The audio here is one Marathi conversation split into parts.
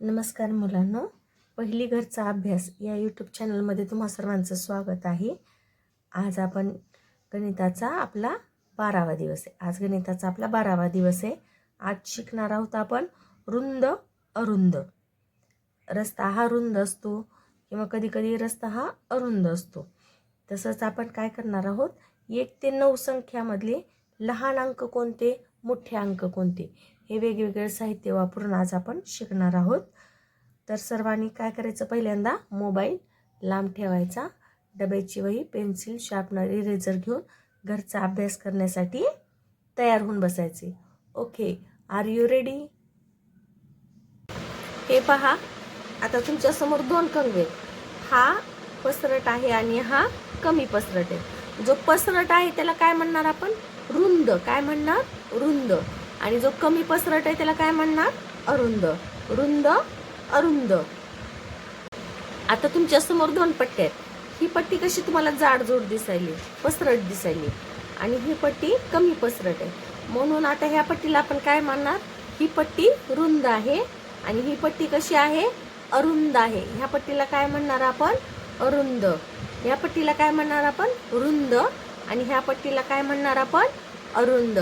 नमस्कार मुलांनो. पहिली घरचा अभ्यास या यूट्यूब चॅनलमध्ये तुम्हा सर्वांचं स्वागत आहे. आज आपण गणिताचा आपला बारावा दिवस आहे. आज गणिताचा आपला बारावा दिवस आहे. आज शिकणार आहोत आपण रुंद अरुंद. रस्ता हा रुंद असतो किंवा कधीकधी रस्ता हा अरुंद असतो. तसंच आपण काय करणार आहोत? एक ते नऊ संख्यामधले लहान अंक कोणते? मोठे अंक कोणते? हे वेगवेगळे साहित्य वापरून आज आपण शिकणार आहोत. तर सर्वांनी काय करायचं? पहिल्यांदा मोबाईल लांब ठेवायचा. डब्याची वही पेन्सिल शार्पनर इरेझर घेऊन घरचा अभ्यास करण्यासाठी तयार होऊन बसायचे. Okay are you ready? हे पहा आता तुमच्यासमोर दोन कंगवे. आहेत. हा पसरट आहे आणि हा कमी पसरट आहे. जो पसरट आहे त्याला काय म्हणणार आपण? रुंद. काय म्हणणार? रुंद. आणि जो कमी पसरट आहे त्याला काय म्हणणार? अरुंद. रुंद अरुंद. आता तुमच्यासमोर दोन पट्ट्या आहेत. ही पट्टी कशी तुम्हाला जाडजोड दिसायली पसरट दिसायली आणि ही पट्टी कमी पसरट आहे. म्हणून आता ह्या पट्टीला आपण काय म्हणणार ही पट्टी रुंद आहे आणि ही पट्टी कशी आहे? अरुंद आहे. ह्या पट्टीला काय म्हणणार आपण? अरुंद. ह्या पट्टीला काय म्हणणार आपण? रुंद. आणि ह्या पट्टीला काय म्हणणार आपण? अरुंद.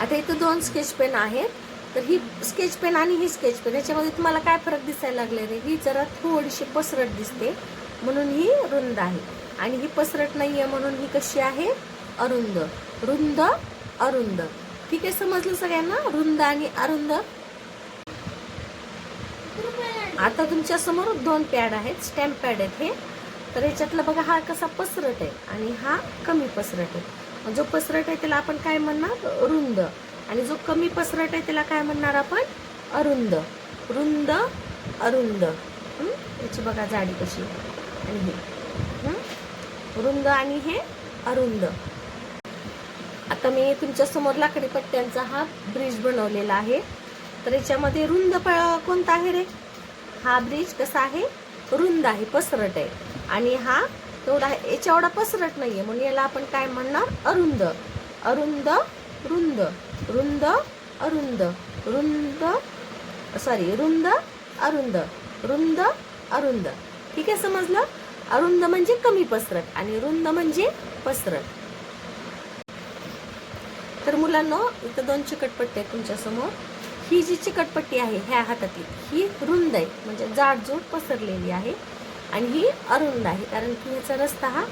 आता इथं दोन स्केच पेन आहेत. तर ही स्केच पेन आणि ही स्केच पेन याच्यामध्ये तुम्हाला काय फरक दिसायला लागले रे? ही जरा थोडीशी पसरट दिसते. म्हणून ही रुंद आहे. आणि ही पसरट नाही आहे म्हणून ही कशी आहे? अरुंद. रुंद अरुंद. ठीक आहे समजलं सगळ्यांना? रुंद आणि अरुंद. आता तुमच्यासमोर दोन पॅड आहेत. स्टॅम्प पॅड आहेत हे. तर याच्यातला बघा हा कसा पसरट आहे आणि हा कमी पसरट आहे. जो पसरट आहे त्याला आपण काय म्हणणार? रुंद. आणि जो कमी पसरट आहे त्याला काय म्हणणार आपण? अरुंद. रुंद अरुंद. याची बघा जाडी कशी. आणि हे. रुंद आणि हे अरुंद. आता मी तुमच्यासमोर लाकडी पट्ट्यांचा हा ब्रिज बनवलेला आहे. तर याच्यामध्ये रुंद प- कोणता आहे रे? हा ब्रिज कसा आहे? रुंद आहे पसरट आहे. आणि हा तेवढा याच्या एवढा पसरट नाहीये. म्हणून याला आपण काय म्हणणार? अरुंद. अरुंद रुंद. रुंद अरुंद. रुंद सॉरी रुंद अरुंद. रुंद अरुंद. ठीक आहे समजलं? अरुंद म्हणजे कमी पसरट आणि रुंद म्हणजे पसरट. तर मुलांनो इथं दोन चिकटपट्टी आहेत तुमच्यासमोर. ही जी चिकटपट्टी आहे ह्या हातातली ही रुंद आहे. म्हणजे जाडजूड पसरलेली आहे. आणि ही अरुंद आहे कारण की ह्याचा रस्ता हा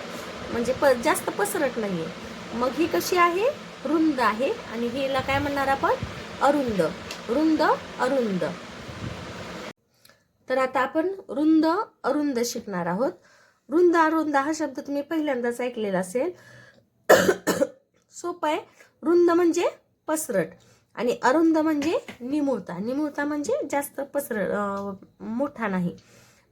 म्हणजे प जास्त पसरट नाही आहे मग ही कशी आहे? रुंद आहे आणि हिला काय म्हणणार आपण? अरुंद. रुंद अरुंद. तर आता आपण रुंद अरुंद शिकणार आहोत. रुंद अरुंद हा शब्द तुम्ही पहिल्यांदाच ऐकलेला असेल. सोपं आहे. रुंद म्हणजे पसरट आणि अरुंद म्हणजे निमुळता. निमुळता म्हणजे जास्त पसरट मोठा नाही.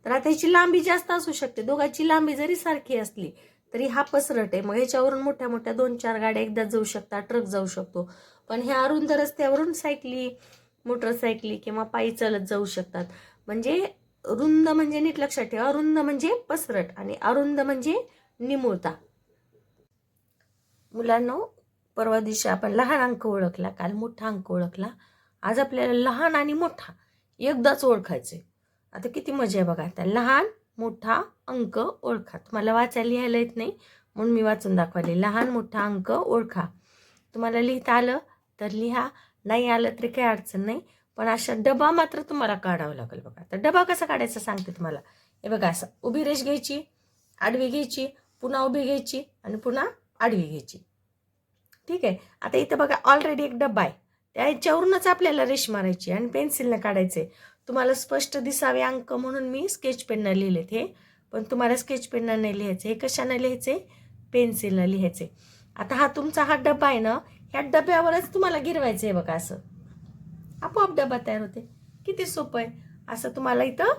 तर आता ह्याची लांबी जास्त असू शकते. दोघांची लांबी जरी सारखी असली तरी हा पसरट आहे. मग ह्याच्यावरून मोठ्या मोठ्या दोन चार गाड्या एकदा जाऊ शकतात ट्रक जाऊ शकतो. पण ह्या अरुंद रस्त्यावरून सायकली मोटरसायकली किंवा पायी चालत जाऊ शकतात. म्हणजे रुंद म्हणजे नीट लक्षात ठेवा. अरुंद म्हणजे पसरट आणि अरुंद म्हणजे निमुळता. मुलांनो परवा दिवशी आपण लहान अंक ओळखला काल मोठा अंक ओळखला. आज आपल्याला लहान आणि मोठा एकदाच ओळखायचे आता किती मजा आहे बघा आता. लहान मोठा अंक ओळखा. तुम्हाला वाचायला लिहायला येत नाही म्हणून मी वाचून दाखवले. लहान मोठा अंक ओळखा. तुम्हाला लिहिता आलं तर लिहा. नाही आलं तरी काही अडचण नाही. पण अशा डबा मात्र तुम्हाला काढावा लागेल बघा. तर डबा कसा काढायचा सांगते तुम्हाला. हे बघा असं उभी रेष घ्यायची आडवी घ्यायची पुन्हा उभी घ्यायची आणि पुन्हा आडवी घ्यायची. ठीक आहे? आता इथं बघा ऑलरेडी एक डब्बा आहे. त्याच्यावरूनच आपल्याला रेष मारायची आणि पेन्सिलनं काढायचे तुम्हाला स्पष्ट दिसावे अंक म्हणून मी स्केच पेननं लिहिलेत हे. पण तुम्हाला स्केच पेननं नाही लिहायचे. हे कशानं लिहायचे? पेन्सिलनं लिहायचे. आता हा तुमचा हा डबा आहे ना ह्या डब्यावरच तुम्हाला गिरवायचं आहे बघा असं. आपोआप डबा तयार होते. किती सोपं आहे. असं तुम्हाला इथं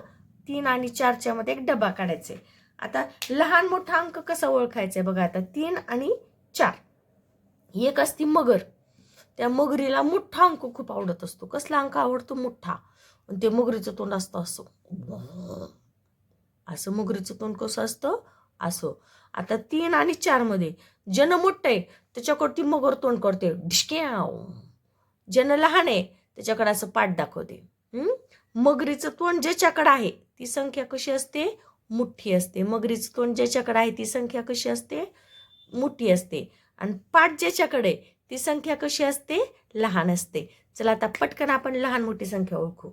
तीन आणि चारच्या मध्ये एक डबा काढायचा आहे. आता लहान मोठा अंक कसा ओळखायचा आहे बघा आता. तीन आणि चार. एक असती मगर. त्या मगरीला मोठा अंक खूप आवडत असतो. कसला अंक आवडतो? मोठा. आणि ते मगरीचं तोंड असतं असं. असं मगरीचं तोंड कसं असतं? असं. आता तीन आणि चारमध्ये जन मोठं आहे त्याच्याकडे ती मगर तोंड करते. ढिशक्याव जन लहान आहे त्याच्याकडे असं पाठ दाखवते. मगरीचं तोंड ज्याच्याकडे आहे ती संख्या कशी असते? मुठ्ठी असते. मगरीचं तोंड ज्याच्याकडे आहे ती संख्या कशी असते? मोठी असते. आणि पाठ ज्याच्याकडे ती संख्या कशी असते? लहान असते. चला आता पटकन आपण लहान मोठी संख्या ओळखू.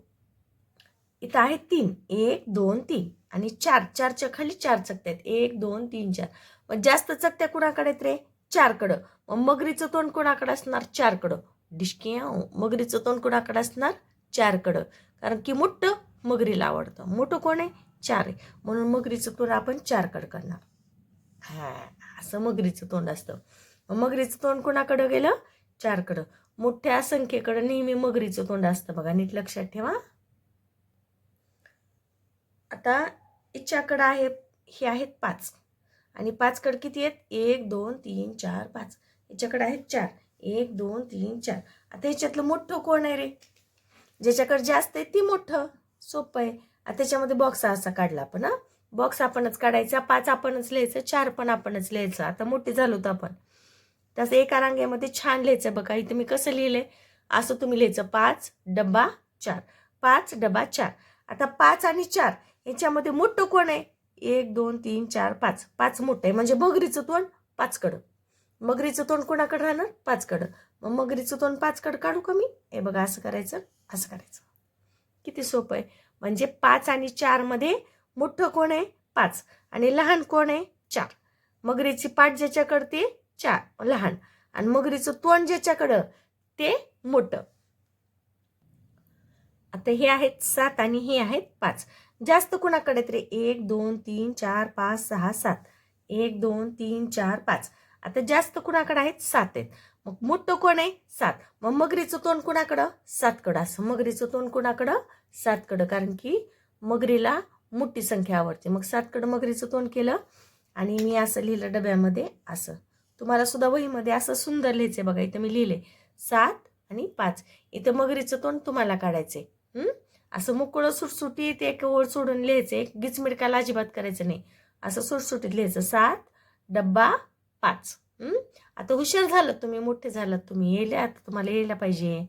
इथं आहे तीन. एक दोन तीन. आणि चार. चारच्या खाली चार चकत्या आहेत एक दोन तीन चार. मग जास्त चकत्या कुणाकडे आहेत रे? चारकडं. मग मगरीचं तोंड कोणाकडे असणार? चारकडं. डिशक्या मगरीचं तोंड कोणाकडे असणार? चारकडं. कारण की मोठं मगरीला आवडतं. मोठं कोण आहे? चार आहे. म्हणून मगरीचं तोंड आपण चारकडं करणार. हा. असं मगरीचं तोंड असतं. मग मगरीचं तोंड कोणाकडं गेलं? चारकडं. मोठ्या संख्येकडं नेहमी मगरीचं तोंड असतं बघा. नीट लक्षात ठेवा. आता इच्छाकडं आहे हे आहेत पाच. आणि पाचकडं किती आहेत? एक दोन तीन चार पाच. याच्याकडे आहेत चार. एक दोन तीन चार. आता ह्याच्यातलं मोठं कोण आहे रे? ज्याच्याकडे जास्त आहे ती मोठं. सोपं आहे. आता त्याच्यामध्ये बॉक्स असा काढला आपण हा? बॉक्स आपणच काढायचा पाच आपणच लिहायचं चार पण आपणच लिहायचं. आता मोठे झालो होतं आपण. तसं एका रांगेमध्ये छान लिहायचं बघा. इथं मी कसं लिहिलंय? असं तुम्ही लिहायचं. पाच डबा चार. पाच डबा चार. आता पाच आणि चार याच्यामध्ये मोठं कोण आहे? एक दोन तीन चार पाच. पाच मोठं आहे. म्हणजे मगरीचं तोंड पाचकडं. मगरीचं तोंड कोणाकडं राहणार? पाचकडं. मग मगरीचं तोंड पाचकडं काढू का मी? हे बघा असं करायचं असं करायचं. किती सोपं आहे. म्हणजे पाच आणि चारमध्ये मोठं कोण आहे? पाच. आणि लहान कोण आहे? चार. मगरीची पाठ ज्याच्याकडं ते चार. लहान. आणि मगरीचं तोंड ज्याच्याकडं ते मोठं. आता हे आहेत सात आणि हे आहेत पाच. जास्त कुणाकडे तरी? एक दोन तीन चार पाच सहा सात. एक दोन तीन चार पाच. आता जास्त कुणाकडे आहेत? सात आहेत. मग मोठं कोण आहे? सात. मग मगरीचं तोंड कुणाकडं? सातकडं. असं मगरीचं तोंड कुणाकडं? सातकडं. कारण की मगरीला मोठी संख्या आवडते. मग सातकडं मगरीचं तोंड केलं आणि मी असं लिहिलं डब्यामध्ये असं. तुम्हाला सुद्धा वहीमध्ये असं सुंदर लिहायचं बघा. इथं मी लिहिले सात आणि पाच. इथं मगरीचं तोंड तुम्हाला काढायचं आहे असं मोकळं सुटसुटीत एक ओळ सोडून लिहायचं एक गिचमिडकाला अजिबात करायचं नाही. असं सुटसुटीत लिहायचं सात डब्बा पाच. आता हुशार झालं तुम्ही मोठे झालात तुम्ही. येले आता तुम्हाला यायला पाहिजे.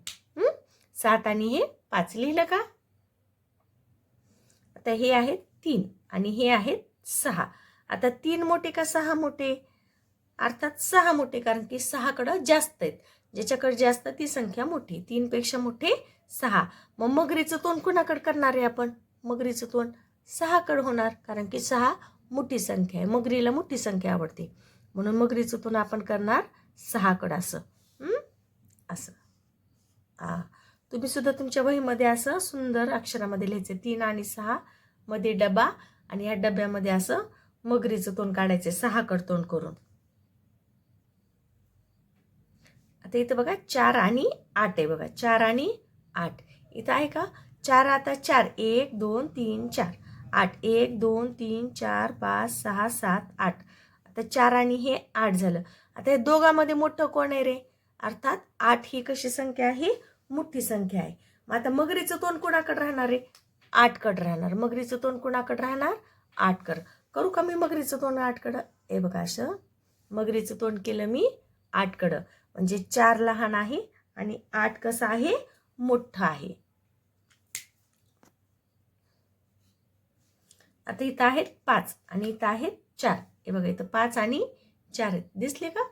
सात आणि हे पाच. लिहिलं का? आता हे आहेत तीन आणि हे आहेत सहा. आता तीन मोठे का सहा मोठे? अर्थात सहा मोठे कारण की सहाकडं जास्त आहेत. ज्याच्याकडे जास्त ती संख्या मोठी तीनपेक्षा मोठे सहा. मग मगरीचं तोंड कुणाकडे करणार आहे आपण? मगरीचं तोंड सहाकडे होणार कारण की सहा मोठी संख्या आहे. मगरीला मोठी संख्या आवडते. म्हणून मगरीचं तोंड आपण करणार सहाकडं असं. असं. हा तुम्ही सुद्धा तुमच्या वहीमध्ये असं सुंदर अक्षरामध्ये लिहायचं. तीन आणि सहा मध्ये डबा आणि या डब्यामध्ये असं मगरीचं तोंड काढायचं सहाकड तोंड करून. आता इथं बघा चार आणि आठ आहे बघा. चार आणि आठ. इथं आहे का? चार आता चार. एक दोन तीन चार. आठ. एक दोन तीन चार पाच सहा सात आठ. आता चार आणि हे आठ झालं. आता हे दोघांमध्ये मोठं कोण आहे रे? अर्थात आठ ही कशी संख्या आहे? मोठी संख्या आहे. मग आता मगरीचं तोंड कुणाकडे राहणार आहे? आठकडं राहणार. मगरीचं तोंड कुणाकडं राहणार? आठकड. करू का मी मगरीचं तोंड आठकडं? हे बघा असं. मगरीचं तोंड केलं मी आठकडं. म्हणजे चार लहान आहे आणि आठ कसं आहे? मोठं आहे. आता इथं आहेत पाच आणि इथं आहेत चार. हे बघा इथं पाच आणि चार आहेत. दिसले का?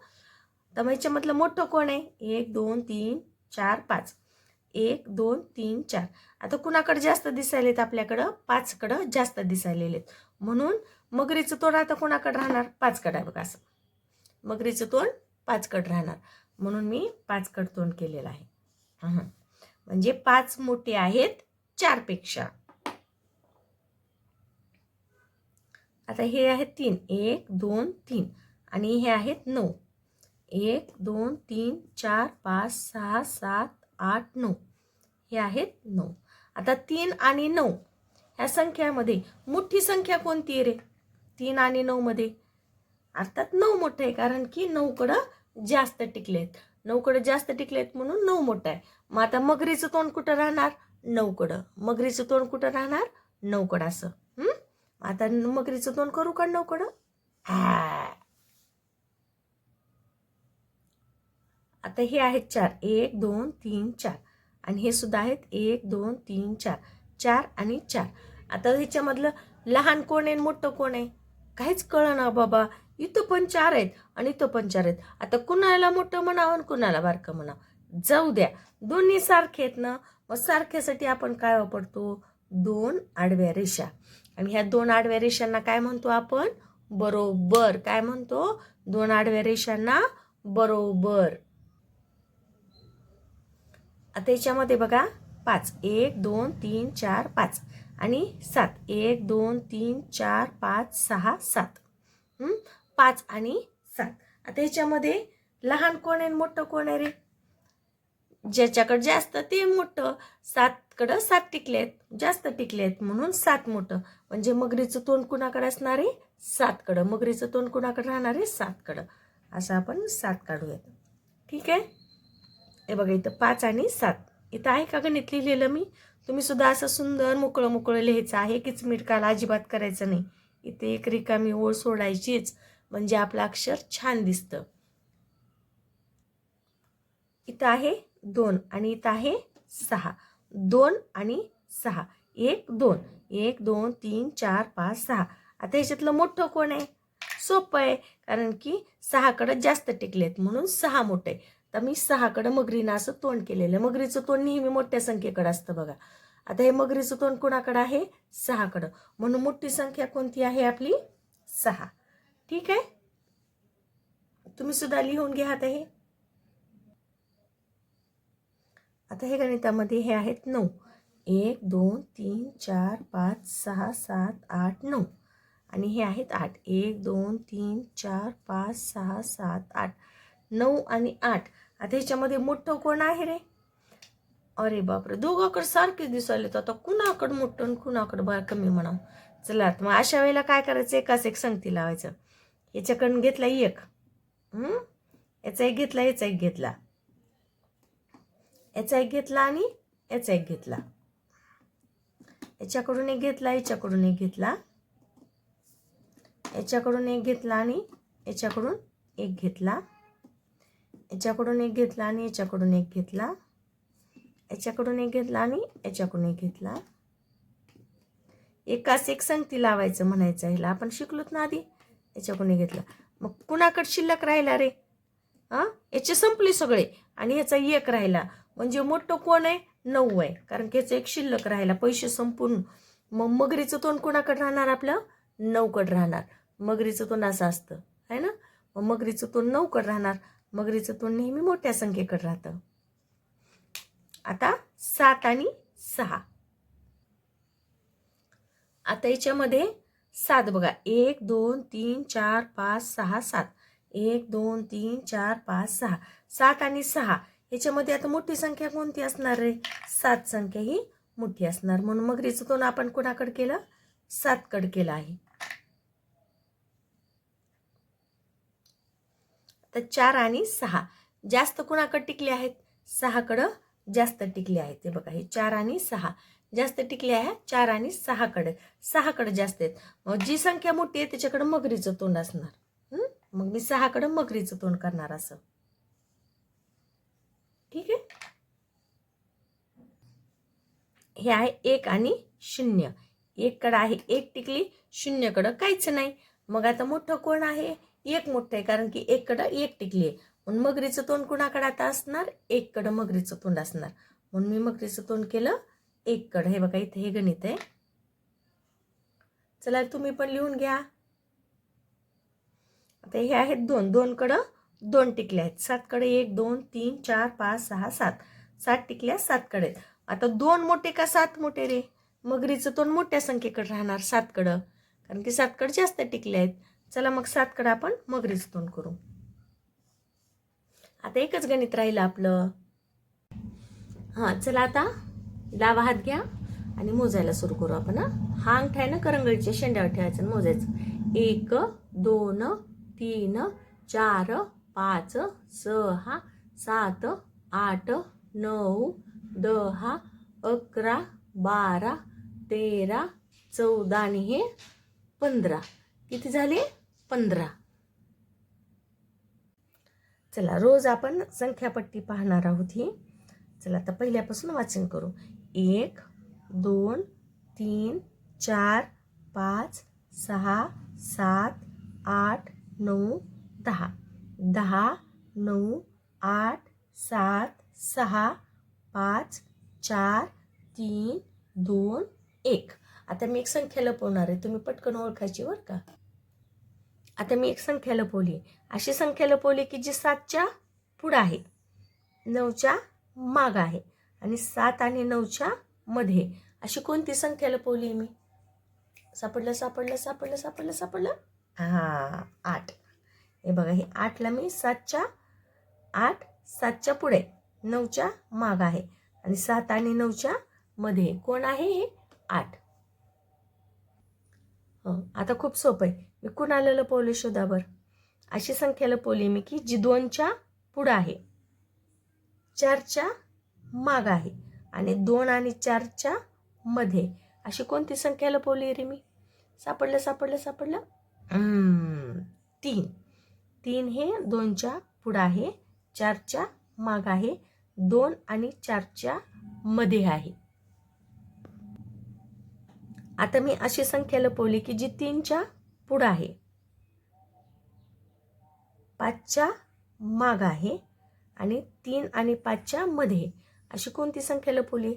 तर मग याच्यामधलं मोठं कोण आहे? एक दोन तीन चार पाच. एक दोन तीन चार. आता कुणाकडे जास्त दिसायलेत आपल्याकडं? पाचकडं जास्त दिसायलेलेत म्हणून मगरीचं तोंड आता कुणाकडे राहणार? पाचकडं आहे बघा असं. मगरीचं तोंड पाचकड राहणार. म्हणून मी पाचकड तोंड केलेलं आहे. म्हणजे पाच मोठे आहेत चारपेक्षा. आता हे आहेत तीन. एक दोन तीन. आणि हे आहेत नऊ. एक दोन तीन चार पाच सहा सात आठ नऊ. हे आहेत नऊ. आता तीन आणि नऊ ह्या संख्यामध्ये मोठी संख्या कोणती आहे रे? तीन आणि नऊमध्ये. अर्थात नऊ मोठं आहे कारण की नऊकडं जास्त टिकलेत. नऊकडं जास्त टिकलेत म्हणून नऊ मोठं आहे. मग आता मगरीचं तोंड कुठं राहणार? नऊकडं. मगरीचं तोंड कुठं राहणार? नऊकडं असं. हम्म आता मगरीचं तोंड करू का नऊकडं? आता हे आहेत चार. एक दोन तीन चार. आणि हे सुद्धा आहेत एक दोन तीन चार. चार आणि चार. आता ह्याच्यामधलं लहान कोण आहे आणि मोठं कोण आहे? काहीच कळना बाबा. इथं पण चार आहेत आणि इथं पण चार आहेत. आता कुणाला मोठं म्हणावं आणि कुणाला बारकं म्हणावं? जाऊ द्या. दोन्ही सारखे आहेत ना मग सारख्यासाठी आपण काय वापरतो? दोन आडव्या रेषा. आणि ह्या दोन आडव्या रेषांना काय म्हणतो आपण? बरोबर. काय म्हणतो? दोन आडव्या रेषांना बरोबर. आता याच्यामध्ये बघा पाच. एक दोन तीन चार पाच. आणि सात. एक दोन तीन चार पाच सहा सात. पाच आणि सात. आता ह्याच्यामध्ये लहान कोण आहे मोठं कोण आहे रे? ज्याच्याकडं जास्त ते मोठं सातकडं सात टिकले आहेत. जास्त टिकले आहेत म्हणून सात मोठं. म्हणजे मगरीचं तोंड कुणाकडे असणार आहे? सातकडं. मगरीचं तोंड कुणाकडे राहणार आहे? सातकडं. असं आपण सात काढूयात. ठीक आहे? हे बघा इथं पाच आणि सात. इथं आहे का गणित लिहिलेलं मी? तुम्ही सुद्धा असं सुंदर मोकळं मोकळं लिहायचं आहे. कीच मिटकाला अजिबात करायचं नाही. इथे एक रिकामी ओळ सोडायचीच. म्हणजे आपलं अक्षर छान दिसतं. इथं आहे दोन आणि इथं आहे सहा. दोन आणि सहा. एक दोन. एक दोन तीन चार पाच सहा. आता ह्याच्यातलं मोठं कोण आहे? सोपं आहे. कारण की सहाकडं जास्त टिकलेत म्हणून सहा मोठं आहे. तर मी सहाकडं मगरीनं असं तोंड केलेलं आहे. मगरीचं तोंड नेहमी मोठ्या संख्येकडं असतं बघा. आता हे मगरीचं तोंड कुणाकडं आहे? सहाकडं. म्हणून मोठी संख्या कोणती आहे आपली? सहा. ठीक आहे तुम्ही सुद्धा लिहून घ्या आता हे. आता हे गणितामध्ये हे आहेत नऊ. एक दोन तीन चार पाच सहा सात आठ नऊ. आणि हे आहेत आठ. एक दोन तीन चार पाच सहा सात आठ. नऊ आणि आठ. आता ह्याच्यामध्ये मोठं कोण आहे रे? अरे बापरे दोघाकडे सारखे दिसायले तर आता कुणाकडं मोठं आणि कुणाकडं बा कमी म्हणावं? चला मग अशा वेळेला काय करायचं? एकाच एक संगती लावायचं. याच्याकडून घेतला एक. याचा एक घेतला याचा एक घेतला. याचा एक घेतला आणि याचा एक घेतला. याच्याकडून एक घेतला याच्याकडून एक घेतला. याच्याकडून एक घेतला आणि याच्याकडून एक घेतला. याच्याकडून एक घेतला आणि याच्याकडून एक घेतला. याच्याकडून एक घेतला आणि याच्याकडून एक घेतला. एकाच एक संगती लावायचं म्हणायचं ह्याला. आपण शिकलोत ना आधी. याच्याकडून घेतला. मग कुणाकडे शिल्लक राहिला रे? हां? याचे संपले सगळे. आणि याचा एक राहिला. म्हणजे मोठं कोण आहे? नऊ आहे. कारण की याचं एक शिल्लक राहिला. पैसे संपून. मग मगरीचं तोंड कोणाकडे राहणार आपलं? नऊकडे राहणार. मगरीचं तोंड असं असतं. आहे ना? मग मगरीचं तोंड नऊकडे राहणार. मगरीचं तोंड नेहमी मोठ्या संख्येकडे राहतं. आता सात आणि सहा. आता याच्यामध्ये सात. बघा एक दोन तीन चार पाच सहा सात. एक दोन तीन चार पाच सहा. सात आणि सहा याच्यामध्ये आता मोठी संख्या कोणती असणार रे? सात संख्या ही मोठी असणार. म्हणून मगरीचं तोंड आपण कोणाकडे केलं? सातकड केलं आहे. तर चार आणि सहा जास्त कुणाकडे टिकले आहेत? सहाकडं जास्त टिकले आहेत. ते बघा हे चार आणि सहा. जास्त टिकले आहे चार आणि सहाकडे. सहाकडे जास्त आहेत. मग जी संख्या मोठी आहे त्याच्याकडे मगरीचं तोंड असणार. मग मी सहाकडे मगरीचं तोंड करणार असं. ठीक आहे? हे आहे एक आणि शून्य. एककडं आहे एक टिकली शून्यकडं काहीच नाही. मग आता मोठं कोण आहे? एक मोठं आहे कारण की एककडं एक टिकली आहे. म्हणून मगरीचं तोंड कुणाकडं आता असणार? एककडं मगरीचं तोंड असणार. म्हणून मी मगरीचं तोंड केलं एक कड. हे बघा इथे हे गणित आहे. चला तुम्ही पण लिहून घ्या. आता हे आहेत दोन. दोन कडं दोन टिकले आहेत. सात कडे एक दोन तीन चार पाच सहा सात. सात टिकल्या सातकडे आहेत. आता दोन मोठे का सात मोठे रे? मगरीचं तोंड मोठ्या संख्येकडे राहणार सात कडं. कारण की सात कड जास्त टिकले आहेत. चला मग सात कडं आपण मगरीचं तोंड करू. आता एकच गणित राहिलं आपलं. हां चला आता. डावा हात घ्या आणि मोजायला सुरू करू आपण हा. अंगठा आहे ना करंगळीच्या शेंड्यावर ठेवायचं मोजायचं. एक दोन तीन चार पाच सहा सात आठ नऊ दहा अकरा बारा तेरा चौदा आणि हे पंधरा. किती झाले? पंधरा. चला रोज आपण संख्यापट्टी पाहणार आहोत ही. चला आता पहिल्यापासून वाचन करू. एक दोन तीन चार पाच सहा सात आठ नऊ दहा. दहा नऊ आठ सात सहा पाच चार तीन दोन एक. आता मी एक संख्या लपवणार आहे. तुम्ही पटकन ओळखायची बरं का? आता मी एक संख्या लपवली अशी संख्या लपवली की जी सातच्या पुढं आहे. नऊच्या माग आहे. आणि सात आणि नऊच्या मध्ये. अशी कोणती संख्या लपवली मी? सापडलं सापडलं सापडलं सापडलं सापडलं? हां आठ. हे बघा हे आठला मी सातच्या आठ सातच्या पुढे. नऊच्या माग आहे. आणि सात आणि नऊच्या मध्ये. कोण आहे हे? आठ. हो, आता खूप सोपं आहे. मी कुणाला लपवले शोधावर अशी संख्या लपवली मी की जी दोनच्या पुढं आहे. चारच्या माग आहे. आणि दोन आणि चारच्या मध्ये. अशी कोणती संख्या लपवली रे मी? सापडलं सापडलं सापडलं. तीन. तीन हे दोनच्या पुढं आहे. चारच्या माग आहे. दोन आणि चारच्या मध्ये आहे. आता मी अशी संख्या लपवली की जी तीनच्या पुढं आहे. पाचच्या माग आहे. आणि तीन आणि पाचच्या मध्ये अशी कोणती संख्या लपवली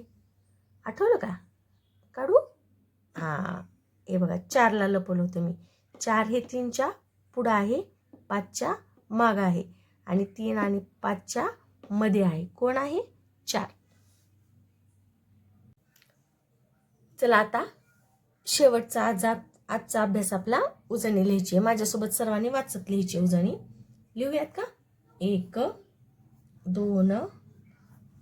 आठवलं का? काढू? हां हे बघा चारला लपवलं होतं मी. चार हे तीनच्या पुढं आहे पाचच्या माग आहे. आणि तीन आणि पाचच्या मध्ये आहे. कोण आहे? चार. चला आता शेवटचा आज आजचा अभ्यास आपला उजणी लिहायची आहे. माझ्यासोबत सर्वांनी वाचत लिहायची उजणी लिहूयात का? एक दोन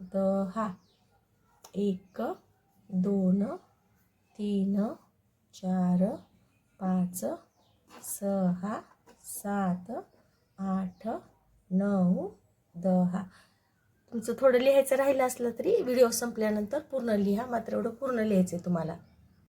दहा एक दोन तीन चार पाच सहा सात आठ नऊ दहा. तुमचं थोडं लिहायचं राहिलं असलं तरी व्हिडिओ संपल्यानंतर पूर्ण लिहा मात्र एवढं पूर्ण लिहायचं आहे तुम्हाला.